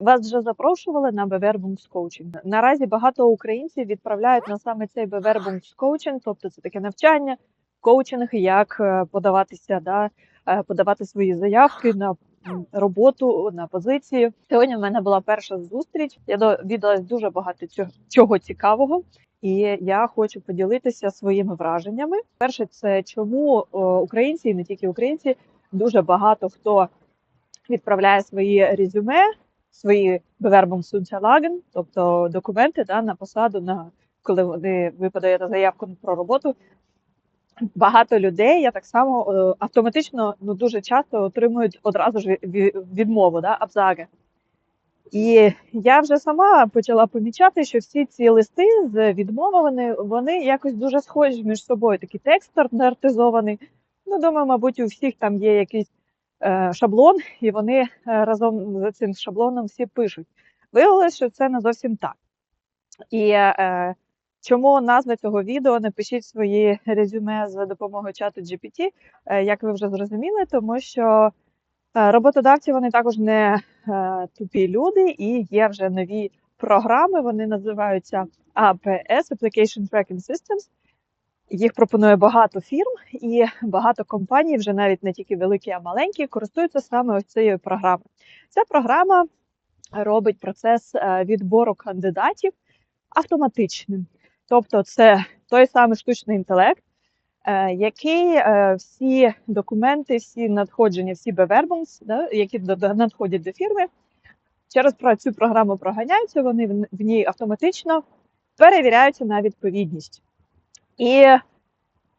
Вас вже запрошували на Bewerbungskoaching. Наразі багато українців відправляють на саме цей Bewerbungskoaching, тобто це таке навчання, коучинг, як е, подаватися, да, е, подавати свої заявки на роботу, на позиції. Сьогодні в мене була перша зустріч. Я довідалась дуже багато чого цікавого. І я хочу поділитися своїми враженнями. Перше, це чому українці, і не тільки українці, дуже багато хто відправляє свої резюме, свої Bewerbungsunterlagen, тобто документи да, на посаду, на коли вони ви подаєте заявку про роботу. Багато людей я так само е, автоматично ну дуже часто отримують одразу ж відмову, да, абзаги. І я вже сама почала помічати, що всі ці листи з відмовами вони якось дуже схожі між собою. Такий текст стандартизований. Ну, думаю, мабуть, у всіх там є якийсь е, шаблон, і вони е, разом з цим шаблоном всі пишуть. Виявилося, що це не зовсім так. І е, чому назва цього відео напишіть свої резюме за допомогою чату GPT, е, як ви вже зрозуміли, тому що е, роботодавці вони також не е, тупі люди, і є вже нові програми. Вони називаються APS Application Tracking Systems. Їх пропонує багато фірм, і багато компаній, вже навіть не тільки великі, а маленькі, користуються саме ось цією програмою. Ця програма робить процес е, відбору кандидатів автоматичним. Тобто, це той самий штучний інтелект, е, який е, всі документи, всі надходження, всі bewerbungs, да, які надходять до фірми, через цю програму проганяються, вони в ній автоматично перевіряються на відповідність. І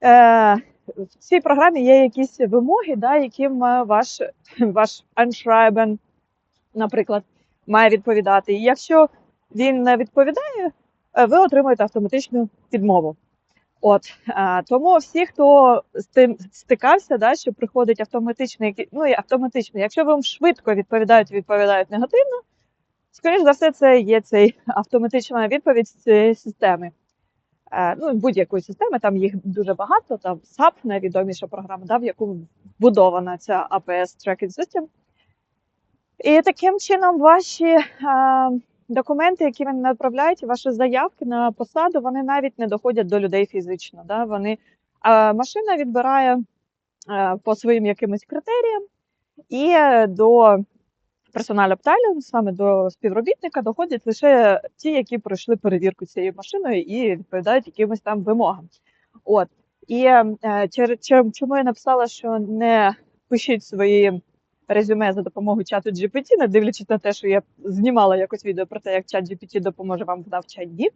е, в цій програмі є якісь вимоги, да, яким е, ваш, ваш Anschreiben, наприклад, має відповідати. І якщо він не відповідає, е, ви отримуєте автоматичну відмову. От е, тому всі, хто з тим стикався, да, що приходить автоматично, ну і автоматично, якщо вам швидко відповідають, відповідають негативно, скоріш за все, це є цей автоматична відповідь з цієї системи. Е, ну, будь-якої системи, там їх дуже багато, там SAP, найвідоміша програма, да, в яку вбудована ця APS Tracking System. І таким чином ваші е, документи, які ви направляєте, ваші заявки на посаду, вони навіть не доходять до людей фізично. Да? Вони, е, машина відбирає е, по своїм якимось критеріям, і е, до персональ Аптайлінг, саме до співробітника, доходять лише ті, які пройшли перевірку цією машиною і відповідають якимось там вимогам. От. І е, чому я написала, що не пишіть свої резюме за допомогою чату GPT, не дивлячись на те, що я знімала якось відео про те, як чат GPT допоможе вам в навчанні.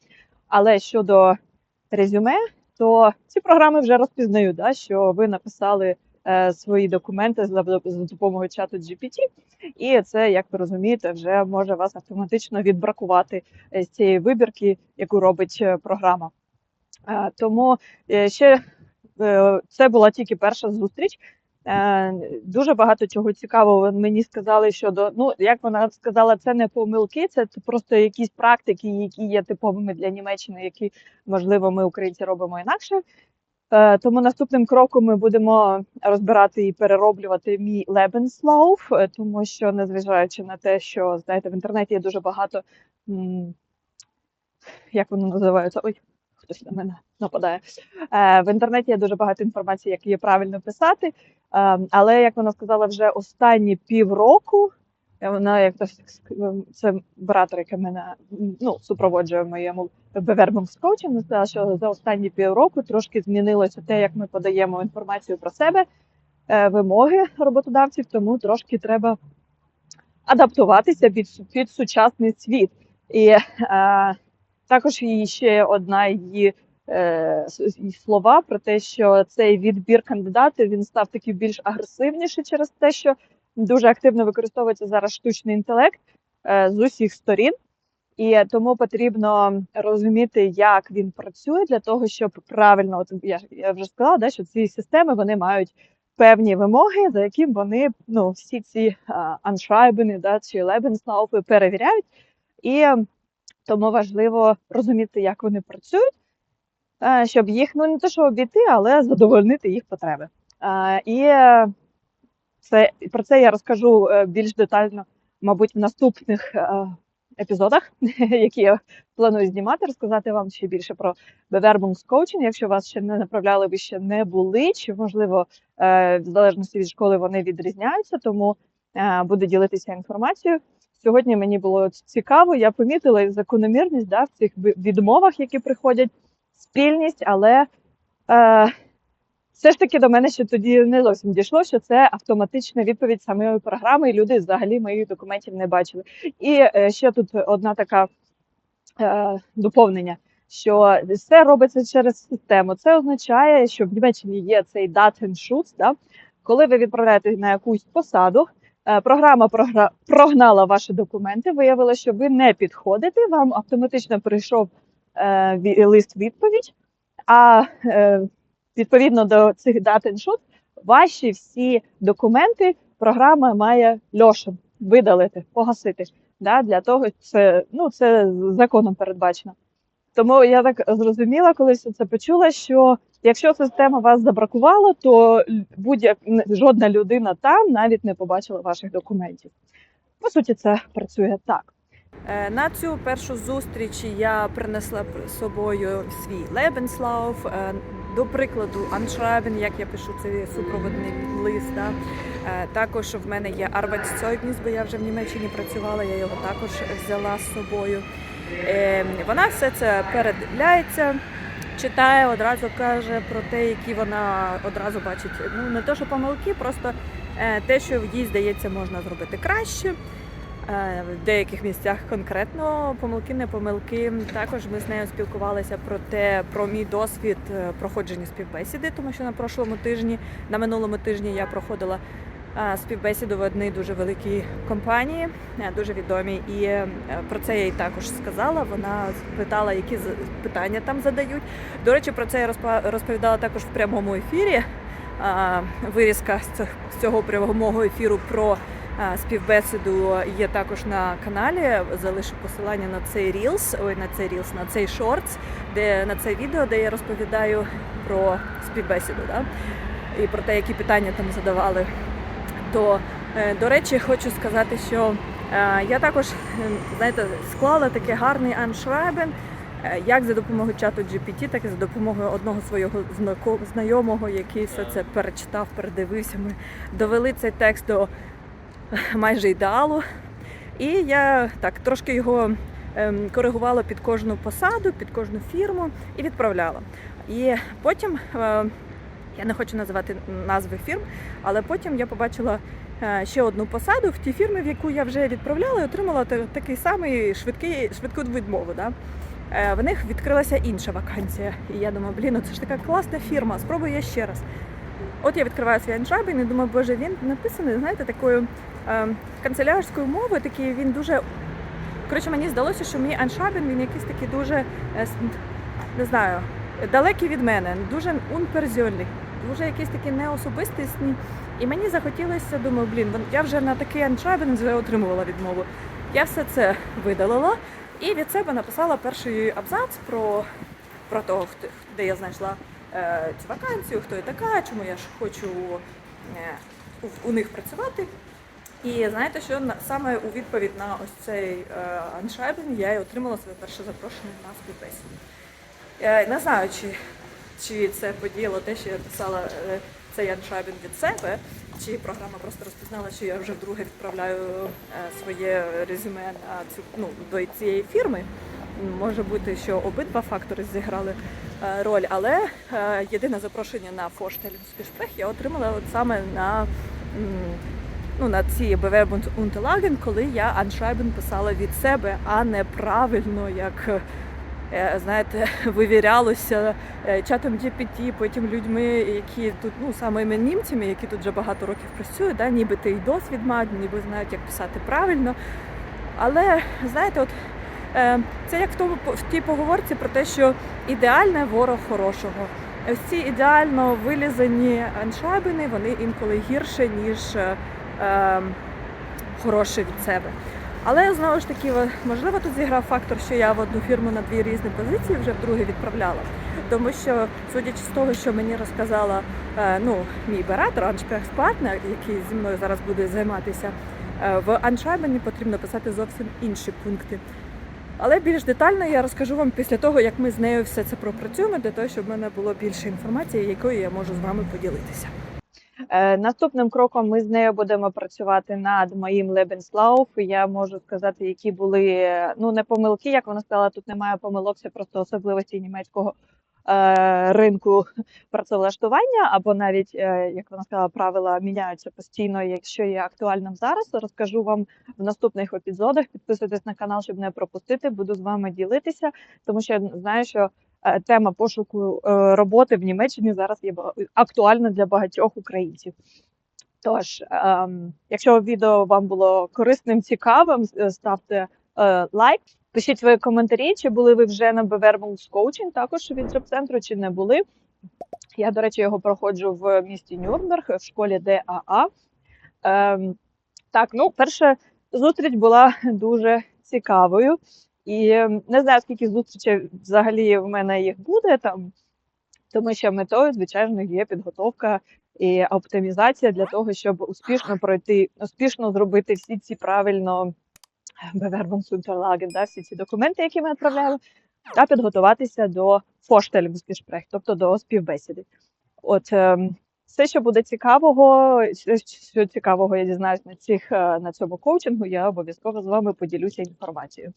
Але щодо резюме, то ці програми вже розпізнають, да, що ви написали свої документи за, допомогою чату GPT, і це, як ви розумієте, вже може вас автоматично відбракувати е, з цієї вибірки, яку робить е, програма. Е, Тому е, ще е, це була тільки перша зустріч. Е, Дуже багато чого цікавого мені сказали щодо, ну як вона сказала, це не помилки, це просто якісь практики, які є типовими для Німеччини, які можливо ми, українці, робимо інакше. Е, Тому наступним кроком ми будемо розбирати і перероблювати мій Lebenslauf, е, тому що незважаючи на те, що знаєте, в інтернеті є дуже багато як воно називається? Ой, хтось на мене нападає. Е, В інтернеті є дуже багато інформації, як її правильно писати. Е, Але як вона сказала, вже останні півроку. Е, Вона як то це братер, який мене ну, супроводжує в моєму Bewerbung коучингу, сказала, що за останні півроку трошки змінилося те, як ми подаємо інформацію про себе, е, вимоги роботодавців, тому трошки треба адаптуватися під, під сучасний світ. І е, також її ще одна її слова про те, що цей відбір кандидатів він став такий більш агресивніший через те, що дуже активно використовується зараз штучний інтелект е, з усіх сторін. І тому потрібно розуміти, як він працює для того, щоб правильно, от я, я вже сказала, да, що ці системи вони мають певні вимоги, за яким вони ну, всі ці аншрайбени да, чи лебенслауфи перевіряють. І тому важливо розуміти, як вони працюють, е, щоб їх ну не те, що обійти, але задовольнити їх потреби. Е, І це про це я розкажу е, більш детально мабуть, в наступних е, епізодах, які я планую знімати, розказати вам ще більше про Bewerbungs Coaching. Якщо вас ще не направляли, ви ще не були, чи можливо, е, в залежності від школи вони відрізняються, тому буду ділитися інформацією. Сьогодні мені було цікаво, я помітила закономірність да, в цих відмовах, які приходять, спільність, але е, все ж таки до мене ще тоді не зовсім дійшло, що це автоматична відповідь самої програми, і люди взагалі моїх документів не бачили. І е, ще тут одна така е, доповнення. Що все робиться через систему. Це означає, що в Німеччині є цей Datenschutz, да? коли ви відправляєте на якусь посаду, е, програма прогнала ваші документи, виявила, що ви не підходите, вам автоматично прийшов е, лист відповідь, а е, відповідно до цих Datenschutz, ваші всі документи програма має льошем видалити, погасити. Да? Для того це, ну, це законом передбачено. Тому я так зрозуміла, коли це почула, що якщо система вас забракувала, то будь-як жодна людина там навіть не побачила ваших документів. По суті, це працює так. Е, На цю першу зустріч я принесла собою свій е, до прикладу, Anschreiben, як я пишу цей супроводний лист. Да. Е, Також в мене є Arbeitszeugnis, бо я вже в Німеччині працювала, я його також взяла з собою. Е, Вона все це передивляється, читає, одразу каже про те, які вона одразу бачить. Ну не то, що помилки, просто е, те, що їй здається, можна зробити краще. Е, В деяких місцях конкретно помилки, не помилки. Також ми з нею спілкувалися про те, про мій досвід е, проходження співбесіди, тому що на прошлому тижні, на минулому тижні я проходила е, співбесіду в одній дуже великій компанії, дуже відомій. І про це я їй також сказала. Вона питала, які питання там задають. До речі, про це я розповідала також в прямому ефірі. Вирізка з цього прямого ефіру про співбесіду є також на каналі. Залишу посилання на цей Reels, ой, на цей Reels, на цей Shorts, де на це відео, де я розповідаю про співбесіду, да? і про те, які питання там задавали. То, е, до речі, хочу сказати, що е, я також е, знаєте, склала такий гарний аншрайбен, як за допомогою чату GPT, так і за допомогою одного свого знайомого, який все це перечитав, передивився. Ми довели цей текст до майже ідеалу. І я так трошки його ем, коригувала під кожну посаду, під кожну фірму і відправляла. І потім е, я не хочу називати назви фірм, але потім я побачила е, ще одну посаду в тій фірмі, в яку я вже відправляла, і отримала такий самий швидкий, швидку відмову. Да? Е, В них відкрилася інша вакансія. І я думаю, блін, ну це ж така класна фірма, спробую я ще раз. От я відкриваю свій аншабін і думаю, боже, він написаний, знаєте, такою е, канцелярською мовою, такий він дуже. Коротше, мені здалося, що мій аншабін він якийсь такий дуже е, не знаю, далекий від мене, дуже унперсонний, дуже якийсь такий неособистісний. І мені захотілося, думаю, блін, я вже на такий аншабін вже отримувала відмову. Я все це видалила і від себе написала перший абзац про, про того, де я знайшла цю вакансію, хто я така, чому я ж хочу е, у, них працювати. І знаєте, що саме у відповідь на ось цей е, аншайбен я й отримала своє перше запрошення на співбесіду. Не знаю, чи, чи це подіяло те, що я писала е, цей аншайбен від себе, чи програма просто розпізнала, що я вже вдруге відправляю е, своє резюме на цю ну, до цієї фірми. Може бути, що обидва фактори зіграли е, роль, але е, єдине запрошення на Фоштелінський я отримала от саме на, ну, на ці Bewerbung Unterlagen, коли я аншайбен писала від себе, а не правильно, як е, знаєте, вивірялося чатом GPT, потім людьми, які тут, ну саме німцями, які тут вже багато років працюють, да, ніби ти й досвід мають, ніби знають, як писати правильно. Але знаєте, от це як в тому в тій поговорці про те, що ідеальне ворог хорошого. Ось ці ідеально вилізані аншабини, вони інколи гірше, ніж е, е, хороше від себе. Але знову ж таки, можливо, тут зіграв фактор, що я в одну фірму на дві різні позиції вже вдруге відправляла. Тому що, судячи з того, що мені розказала е, ну, мій бератор, Аншпехспартнер, який зі мною зараз буде займатися Е, В Аншайбені потрібно писати зовсім інші пункти. Але більш детально я розкажу вам після того, як ми з нею все це пропрацюємо, для того, щоб в мене було більше інформації, якою я можу з вами поділитися. Е, Наступним кроком ми з нею будемо працювати над моїм Lebenslauf. Я можу сказати, які були ну не помилки, як вона сказала, тут немає помилок, це просто особливості німецького е, ринку працевлаштування, або навіть, е, як вона сказала, правила міняються постійно. Якщо є актуальним зараз, розкажу вам в наступних епізодах. Підписуйтесь на канал, щоб не пропустити. Буду з вами ділитися, тому що я знаю, що е, тема пошуку е, роботи в Німеччині зараз є актуальна для багатьох українців. Тож, ем, якщо відео вам було корисним, цікавим, е, ставте е, лайк, пишіть свої коментарі, чи були ви вже на Bewerbungs Coaching, також від джоб-центру, чи не були. Я, до речі, його проходжу в місті Нюрнберг в школі ДАА. Ем, так, ну, перша зустріч була дуже цікавою. І ем, не знаю, скільки зустрічей взагалі в мене їх буде там, тому що метою, звичайно, є підготовка і оптимізація для того, щоб успішно пройти, успішно зробити всі ці правильно Bewerbungsunterlagen, да, всі ці документи, які ми відправляємо, та підготуватися до Vorstellungsgespräch, тобто до співбесіди. От ем, все, що буде цікавого, що цікавого я дізнаюсь на цих е, на цьому коучингу, я обов'язково з вами поділюся інформацією.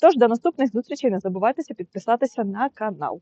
Тож до наступних зустрічей не забувайтеся підписатися на канал.